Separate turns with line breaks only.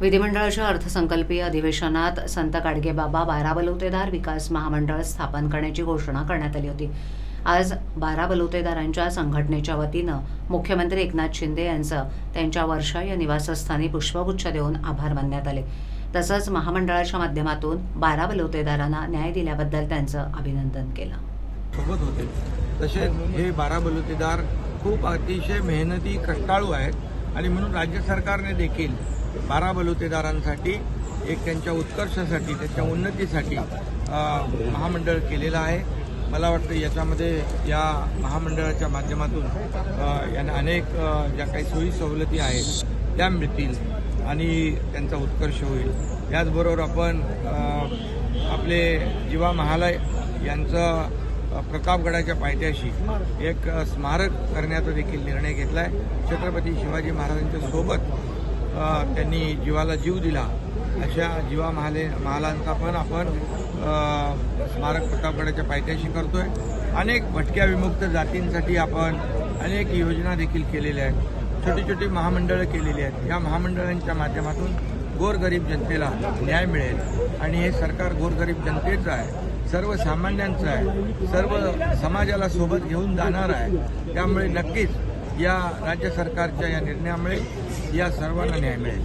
विधिमंडळाच्या अर्थसंकल्पीय अधिवेशनात संत गाडगेबाबा बारा बलुतेदार विकास महामंडळ स्थापन करण्याची घोषणा करण्यात आली होती. आज बारा बलुतेदारांच्या संघटनेच्या वतीनं मुख्यमंत्री एकनाथ शिंदे यांचं त्यांच्या वर्षा या निवासस्थानी पुष्पगुच्छ देऊन आभार मानण्यात आले. तसंच महामंडळाच्या माध्यमातून बारा बलुतेदारांना न्याय दिल्याबद्दल त्यांचं अभिनंदन केलं.
सोबत होते. तसेच हे बारा बलुतेदार खूप अतिशय मेहनती कष्टाळू आहेत आणि म्हणून राज्य सरकारने देखील बारा बलुतेदारांसाठी एक त्यांच्या उत्कर्षासाठी त्यांच्या उन्नतीसाठी महामंडळ केलेलं आहे. मला वाटतं याच्यामध्ये या महामंडळाच्या माध्यमातून यांना अनेक ज्या काही सोयी सवलती आहेत त्या मिळतील आणि त्यांचा उत्कर्ष होईल. याचबरोबर आपण आपले जीवा महालय यांचं प्रतापगडाच्या पायथ्याशी एक स्मारक करण्याचा देखील निर्णय घेतला आहे छत्रपती शिवाजी महाराजांच्या सोबत त्यांनी जीवाला जीव दिला. अशा जीवा महाले महालांचा पण आपण स्मारक प्रतापगडाच्या पायथ्याशी करतोय. अनेक भटक्या विमुक्त जातींसाठी आपण अनेक योजना देखील केलेल्या आहेत. छोटी छोटी महामंडळं केलेली आहेत. या महामंडळांच्या माध्यमातून गोरगरीब जनतेला न्याय मिळेल. आणि हे सरकार गोरगरीब जनतेचं आहे सर्वसामान्यांचं आहे सर्व समाजाला सोबत घेऊन जाणार आहे. त्यामुळे नक्कीच या राज्य सरकारच्या या निर्णयामुळे या सर्वांना न्याय मिळेल.